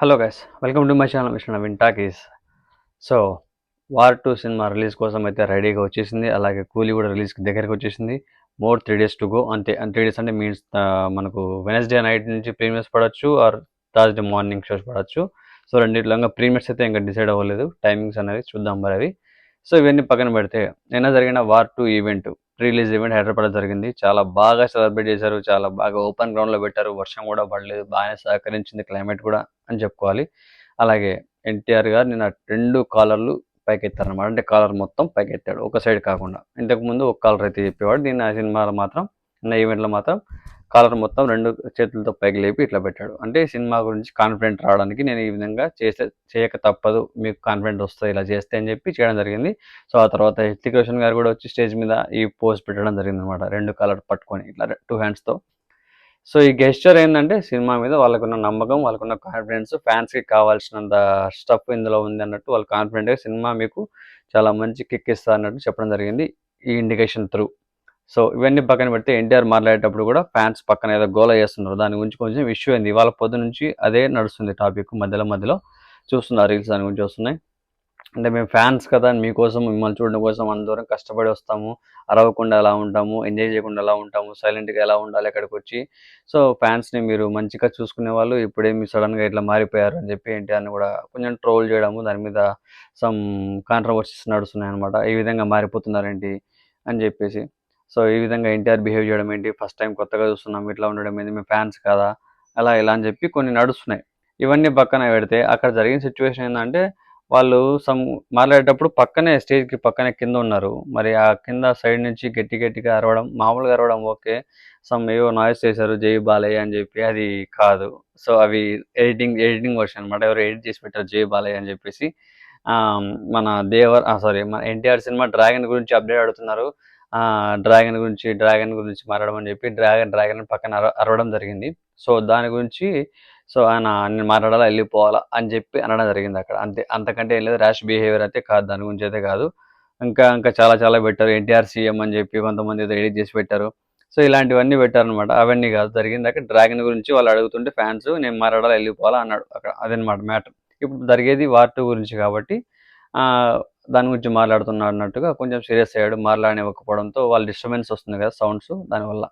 Hello guys welcome to my channel Mission Naveen Talkies so war two cinema release కోసం అయితే రెడీగా వచ్చేసింది. అలాగే కూలీ కూడా రిలీజ్కి దగ్గరికి వచ్చేసింది. More three days to go అంతే త్రీ డేస్ అంటే మీన్స్ మనకు వెనస్డే నైట్ నుంచి ప్రీమియర్స్ పడవచ్చు ఆర్ థర్స్డే మార్నింగ్ షోస్ పడవచ్చు సో రెండింటిలో ప్రీమియర్స్ అయితే ఇంకా డిసైడ్ అవ్వలేదు. టైమింగ్స్ అనేవి చూద్దాం మరి అవి. సో ఇవన్నీ పక్కన పెడితే నిన్న జరిగిన war two event release event Hyderabad జరిగింది. చాలా బాగా సెలబ్రేట్ చేశారు చాలా బాగా ఓపెన్ గ్రౌండ్లో పెట్టారు. వర్షం కూడా పడలేదు బాగానే సహకరించింది క్లైమేట్ కూడా. అని చెప్పుకోవాలి. అలాగే ఎన్టీఆర్ గారు నిన్న రెండు కాలర్లు పైకెత్తారనమాట అంటే కాలర్ మొత్తం పైకెత్తాడు. ఒక సైడ్ కాకుండా. ఇంతకుముందు ఒక కాలర్ అయితే చెప్పేవాడు. దీన్ని ఆ సినిమాలో మాత్రం నిన్న ఈవెంట్లో మాత్రం కాలర్ మొత్తం రెండు చేతులతో పైకి లేపి ఇట్లా పెట్టాడు. అంటే ఈ సినిమా గురించి కాన్ఫిడెంట్ రావడానికి నేను ఈ విధంగా చేస్తే చేయక తప్పదు. మీకు కాన్ఫిడెంట్ వస్తుంది ఇలా చేస్తే అని చెప్పి చేయడం జరిగింది. సో ఆ తర్వాత హృతిక్ రోషన్ గారు కూడా వచ్చి స్టేజ్ మీద ఈ పోజ్ పెట్టడం జరిగింది అనమాట రెండు కాలర్ పట్టుకొని ఇట్లా టూ హ్యాండ్స్తో. సో ఈ గెస్చర్ ఏంటంటే సినిమా మీద వాళ్ళకున్న నమ్మకం వాళ్ళకున్న కాన్ఫిడెన్స్ ఫ్యాన్స్కి కావాల్సినంత స్టఫ్ ఇందులో ఉంది అన్నట్టు వాళ్ళు కాన్ఫిడెంట్గా సినిమా మీకు చాలా మంచి కిక్ ఇస్తా అన్నట్టు చెప్పడం జరిగింది ఈ ఇండికేషన్ త్రూ సో ఇవన్నీ పక్కన పెడితే ఎన్టీఆర్ మాట్లాడేటప్పుడు కూడా ఫ్యాన్స్ పక్కన ఏదో గోల చేస్తున్నారు. దాని గురించి కొంచెం ఇష్యూ అయింది. వాళ్ళ పొద్దు నుంచి అదే నడుస్తుంది టాపిక్ మధ్యలో మధ్యలో. చూస్తున్నారు రీల్స్ దాని గురించి వస్తున్నాయి. అంటే మేము ఫ్యాన్స్ కదా మీకోసం మిమ్మల్ని చూడడం కోసం అందరం కష్టపడి వస్తాము. అరవకుండా ఎలా ఉంటాము ఎంజాయ్ చేయకుండా ఎలా ఉంటాము సైలెంట్గా ఎలా ఉండాలి అక్కడికి వచ్చి సో ఫ్యాన్స్ని మీరు మంచిగా చూసుకునే వాళ్ళు ఇప్పుడేమి సడన్గా ఇట్లా మారిపోయారు అని చెప్పి ఏంటి అని కూడా కొంచెం ట్రోల్ చేయడము దాని మీద సమ్ కాంట్రవర్సీస్ నడుస్తున్నాయి అనమాట ఈ విధంగా మారిపోతున్నారేంటి అని చెప్పేసి. సో ఈ విధంగా ఎన్టీఆర్ బిహేవ్ చేయడం ఏంటి? ఫస్ట్ టైం కొత్తగా చూస్తున్నాం ఇట్లా ఉండడం ఏంటి మేము ఫ్యాన్స్ కదా? అలా ఇలా అని చెప్పి కొన్ని నడుస్తున్నాయి. ఇవన్నీ పక్కన పెడితే అక్కడ జరిగిన సిచ్యువేషన్ ఏంటంటే వాళ్ళు సమ్ మాట్లాడేటప్పుడు పక్కనే స్టేజ్కి పక్కనే కింద ఉన్నారు. మరి ఆ కింద సైడ్ నుంచి గట్టి గట్టిగా అరవడం మామూలుగా అరవడం ఓకే. సమ్ ఏవో నాయిస్ చేశారు జై బాలయ్య అని చెప్పి అది కాదు. సో అవి ఎడిటింగ్ ఎడిటింగ్ వర్షన్ అనమాట ఎవరు ఎడిట్ చేసి పెట్టారు జై బాలయ్య అని చెప్పేసి. మన దేవర్ సారీ మన ఎన్టీఆర్ సినిమా డ్రాగన్ గురించి అప్డేట్ అడుగుతున్నారు డ్రాగన్ గురించి డ్రాగన్ గురించి మారడం అని చెప్పి డ్రాగన్ డ్రాగన్ పక్కన అర అరవడం జరిగింది. సో దాని గురించి సో ఆయన నేను మాట్లాడాలా? వెళ్ళిపోవాలా? అని చెప్పి అనడం జరిగింది అక్కడ. అంతే అంతకంటే ఏం లేదు. ర్యాష్ బిహేవియర్ అయితే కాదు. దాని గురించి అయితే కాదు. ఇంకా ఇంకా చాలా చాలా పెట్టారు. ఎన్టీఆర్ సీఎం అని చెప్పి కొంతమంది ఏదో ఎడిట్ చేసి పెట్టారు. సో ఇలాంటివన్నీ పెట్టారనమాట అవన్నీ కాదు. జరిగింది అక్కడ. డ్రాగన్ గురించి వాళ్ళు అడుగుతుంటే ఫ్యాన్స్ నేను మాట్లాడాలా? వెళ్ళిపోవాలా? అన్నాడు అక్కడ. అదనమాట మ్యాటర్. ఇప్పుడు జరిగేది వార్ టూ గురించి కాబట్టి దాని గురించి మాట్లాడుతున్నాడు అన్నట్టుగా కొంచెం సీరియస్ అయ్యాడు. మాట్లాడనివ్వకపోవడంతో వాళ్ళ డిస్టర్బెన్స్ వస్తుంది కదా సౌండ్స్ దానివల్ల.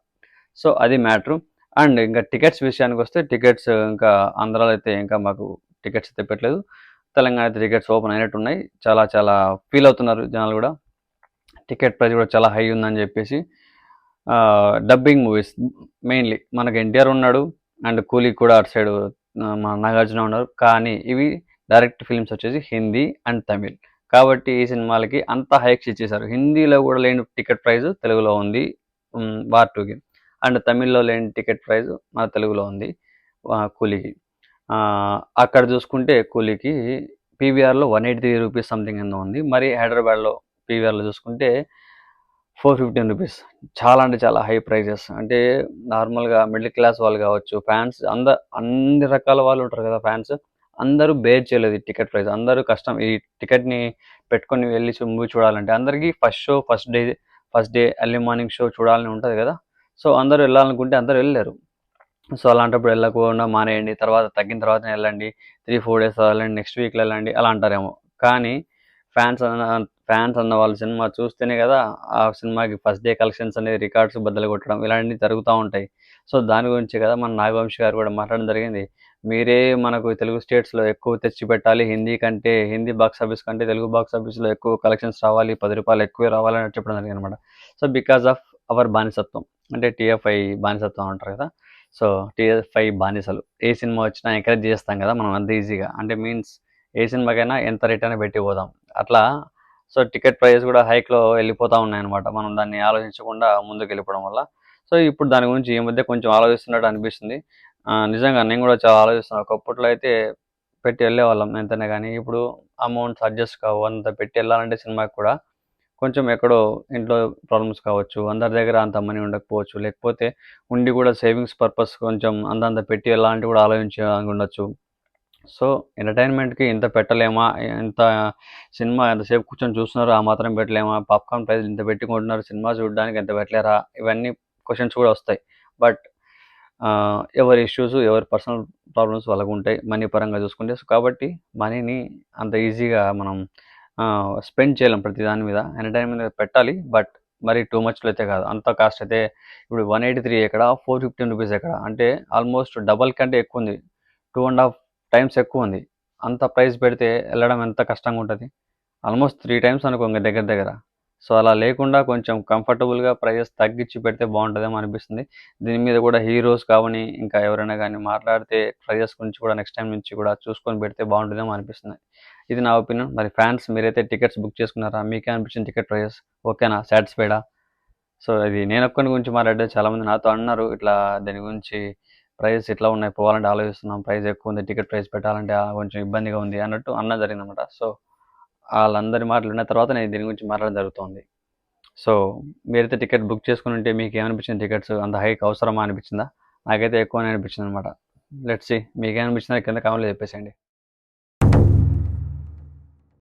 సో అది మ్యాటరు. అండ్ ఇంకా టికెట్స్ విషయానికి వస్తే టికెట్స్ ఇంకా ఆంధ్రాలో అయితే ఇంకా మాకు టికెట్స్ అయితే పెట్టలేదు. తెలంగాణ అయితే టికెట్స్ ఓపెన్ అయినట్టు ఉన్నాయి చాలా చాలా ఫీల్ అవుతున్నారు జనాలు కూడా. టికెట్ ప్రైస్ కూడా చాలా హై ఉందని చెప్పేసి డబ్బింగ్ మూవీస్ మెయిన్లీ మనకు ఎన్టీఆర్ ఉన్నాడు అండ్ కూలీ కూడా అటు సైడ్ మన నాగార్జున ఉన్నారు. కానీ ఇవి డైరెక్ట్ ఫిల్మ్స్ వచ్చేసి హిందీ అండ్ తమిళ్. కాబట్టి ఈ సినిమాలకి అంత హైక్స్ ఇచ్చేశారు. హిందీలో కూడా లేని టికెట్ ప్రైస్ తెలుగులో ఉంది. వార్ టూకి. అండ్ తమిళ్ళో లేని టికెట్ ప్రైస్ మన తెలుగులో ఉంది కూలీకి. అక్కడ చూసుకుంటే కూలీకి పీవీఆర్లో one eighty three rupees something ఎంతో ఉంది. మరి హైదరాబాద్లో పీవీఆర్లో చూసుకుంటే ఫోర్ ఫిఫ్టీన్ రూపీస్. చాలా అంటే చాలా హై ప్రైజెస్. అంటే నార్మల్గా మిడిల్ క్లాస్ వాళ్ళు కావచ్చు ఫ్యాన్స్ అంద అన్ని రకాల వాళ్ళు ఉంటారు కదా ఫ్యాన్స్. అందరూ బేర్ చేయలేదు ఈ టికెట్ ప్రైస్. అందరూ కష్టం. ఈ టికెట్ని పెట్టుకొని వెళ్ళి మూవీ చూడాలంటే అందరికీ first show first day first day early morning show చూడాలని ఉంటుంది కదా. సో అందరూ వెళ్ళాలనుకుంటే అందరూ వెళ్ళలేరు. సో అలాంటప్పుడు వెళ్ళకుండా మానేయండి తర్వాత తగ్గిన తర్వాత వెళ్ళండి త్రీ ఫోర్ డేస్ వెళ్ళండి నెక్స్ట్ వీక్లో వెళ్ళండి అలా అంటారేమో. కానీ ఫ్యాన్స్ అన్న ఫ్యాన్స్ అన్న వాళ్ళ సినిమా చూస్తేనే కదా ఆ సినిమాకి ఫస్ట్ డే కలెక్షన్స్ అనేది రికార్డ్స్ బద్దలు కొట్టడం ఇలాంటివి జరుగుతూ ఉంటాయి. సో దాని గురించి కదా మన నాగవంశి గారు కూడా మాట్లాడడం జరిగింది. మీరే మనకు తెలుగు స్టేట్స్లో ఎక్కువ తెచ్చి పెట్టాలి హిందీ కంటే హిందీ బాక్స్ ఆఫీస్ కంటే తెలుగు బాక్స్ ఆఫీస్లో ఎక్కువ కలెక్షన్స్ రావాలి పది రూపాయలు ఎక్కువ రావాలని చెప్పడం జరిగింది అనమాట సో బికాస్ ఆఫ్ అవర్ బానిసత్వం. అంటే టీఎఫ్ఐ బానిసత్వం అంటారు కదా. సో టీఎఫ్ఐ బానిసలు. ఏ సినిమా వచ్చినా ఎంకరేజ్ చేస్తాం కదా మనం అంత ఈజీగా. అంటే మీన్స్ ఏ సినిమాకైనా ఎంత రేట్ అయినా పెట్టి పోదాం. అట్లా సో టికెట్ ప్రైస్ కూడా హైక్లో వెళ్ళిపోతూ ఉన్నాయన్నమాట. మనం దాన్ని ఆలోచించకుండా ముందుకు వెళ్ళిపోవడం వల్ల. సో ఇప్పుడు దాని గురించి ఈ మధ్య కొంచెం ఆలోచిస్తున్నట్టు అనిపిస్తుంది. నిజంగా నేను కూడా చాలా ఆలోచిస్తున్నాను ఒకప్పట్లో అయితే పెట్టి వెళ్ళేవాళ్ళం. ఎంతనే కానీ ఇప్పుడు అమౌంట్స్ అడ్జస్ట్ కావు. అంత పెట్టి వెళ్ళాలంటే సినిమాకి కూడా కొంచెం ఎక్కడో ఇంట్లో ప్రాబ్లమ్స్ కావచ్చు అందరి దగ్గర అంత మనీ ఉండకపోవచ్చు లేకపోతే ఉండి కూడా సేవింగ్స్ పర్పస్ కొంచెం అంతంత పెట్టి ఎలాంటి కూడా ఆలోచించి ఉండొచ్చు. సో ఎంటర్టైన్మెంట్కి ఇంత పెట్టలేమా? ఇంత సినిమా ఎంతసేపు కూర్చొని చూస్తున్నారు ఆ మాత్రం పెట్టలేమా? పాప్కార్న్ ప్రైస్ ఇంత పెట్టుకుంటున్నారు సినిమా చూడడానికి ఎంత పెట్టలేరా? ఇవన్నీ క్వశ్చన్స్ కూడా వస్తాయి. బట్ ఎవరి ఇష్యూస్, ఎవరి పర్సనల్ ప్రాబ్లమ్స్ వాళ్ళకు ఉంటాయి మనీ పరంగా చూసుకుంటే. సో, కాబట్టి మనీని అంత ఈజీగా మనం స్పెండ్ చేయలేం ప్రతి దాని మీద. ఎంటర్‌టైన్‌మెంట్ మీద పెట్టాలి. బట్ మరి టూ మచ్‌లో అయితే కాదు. అంత కాస్ట్ అయితే ఇప్పుడు 183 ఎక్కడ, 415 రూపీస్ ఎక్కడ. అంటే ఆల్మోస్ట్ డబల్ కంటే ఎక్కువ ఉంది టూ అండ్ హాఫ్ టైమ్స్ ఎక్కువ ఉంది అంత ప్రైస్ పెడితే వెళ్ళడం ఎంత కష్టంగా ఉంటుంది ఆల్మోస్ట్ త్రీ టైమ్స్ అనుకో ఇంకా దగ్గర దగ్గర. సో, అలా లేకుండా కొంచెం కంఫర్టబుల్‌గా ప్రైజెస్ తగ్గించి పెడితే బాగుంటుందేమో అనిపిస్తుంది. దీని మీద కూడా హీరోస్ కావని, ఇంకా ఎవరైనా కానీ మాట్లాడితే ప్రైజెస్ గురించి కూడా నెక్స్ట్ టైం నుంచి కూడా చూసుకొని పెడితే బాగుంటుందేమో అనిపిస్తుంది. ఇది నా ఒపీనియన్. మరి ఫ్యాన్స్ మీరైతే టికెట్స్ బుక్ చేసుకున్నారా? మీకే అనిపించింది టికెట్ ప్రైజెస్? ఓకేనా? సాటిస్ఫైడా? సో, ఇది నేనొక్కని గురించి మాట్లాడితే చాలామంది నాతో అన్నారు. ఇట్లా దీని గురించి ప్రైజెస్ ఇట్లా ఉన్నాయి. పోవాలంటే ఆలోచిస్తున్నాం. ప్రైస్ ఎక్కువ ఉంది టికెట్ ప్రైస్ పెట్టాలంటే కొంచెం ఇబ్బందిగా ఉంది అన్నట్టు అన్న జరిగిందన్నమాట సో, వాళ్ళందరి మాటలు విన్న తర్వాత నేను దీని గురించి మాట్లాడడం జరుగుతోంది. సో, మీరైతే టికెట్ బుక్ చేసుకుని ఉంటే మీకు ఏమనిపించింది టికెట్స్ అంత హైక్ అవసరమా అనిపించిందా? నాకైతే ఎక్కువనే అనిపించిందనమాట. లెట్స్ సీ మీకేమనిపించిందో కింద కామెంట్‌లో చెప్పేసేయండి.